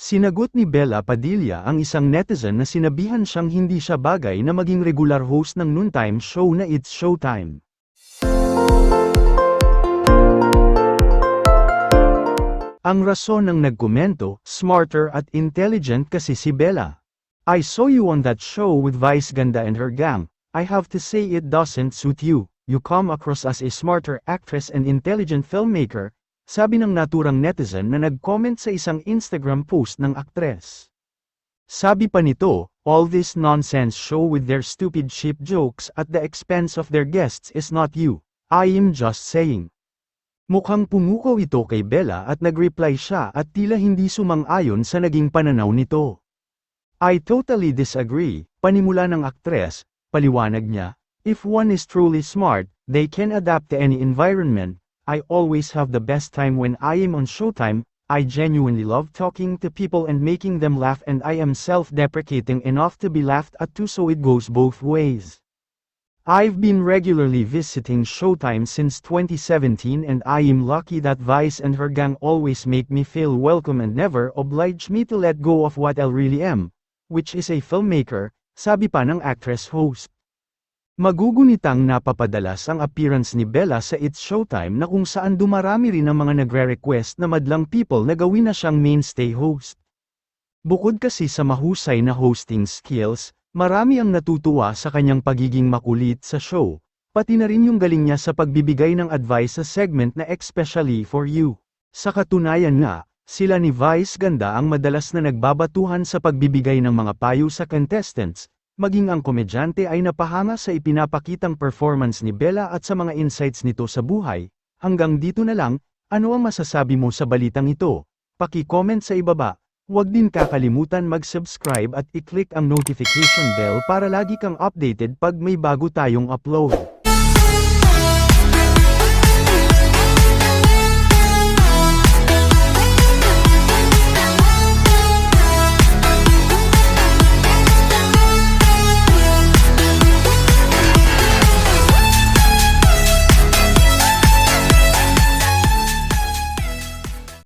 Sinagot ni Bella Padilla ang isang netizen na sinabihan siyang hindi siya bagay na maging regular host ng noontime show na It's Showtime. Ang rason ng nagkomento, smarter at intelligent kasi si Bella. I saw you on that show with Vice Ganda and her gang. I have to say it doesn't suit you. You come across as a smarter actress and intelligent filmmaker, sabi ng naturang netizen na nag-comment sa isang Instagram post ng aktres. Sabi pa nito, all this nonsense show with their stupid cheap jokes at the expense of their guests is not you. I am just saying. Mukhang pumukaw ito kay Bella at nag-reply siya at tila hindi sumang-ayon sa naging pananaw nito. I totally disagree, panimula ng aktres, paliwanag niya, if one is truly smart, they can adapt to any environment, I always have the best time when I am on Showtime, I genuinely love talking to people and making them laugh and I am self-deprecating enough to be laughed at too so it goes both ways. I've been regularly visiting Showtime since 2017 and I am lucky that Vice and her gang always make me feel welcome and never oblige me to let go of what I really am, which is a filmmaker, sabi pa ng actress host. Magugunitang napapadalas ang appearance ni Bella sa It's Showtime na kung saan dumarami rin ang mga nagre-request na madlang people na gawin na siyang mainstay host. Bukod kasi sa mahusay na hosting skills, marami ang natutuwa sa kanyang pagiging makulit sa show, pati na rin yung galing niya sa pagbibigay ng advice sa segment na especially for you. Sa katunayan nga, sila ni Vice Ganda ang madalas na nagbabatuhan sa pagbibigay ng mga payo sa contestants, maging ang komedyante ay napahanga sa ipinapakitang performance ni Bella at sa mga insights nito sa buhay. Hanggang dito na lang, ano ang masasabi mo sa balitang ito? Paki-comment sa ibaba. Huwag din kakalimutan mag-subscribe at i-click ang notification bell para lagi kang updated pag may bago tayong upload.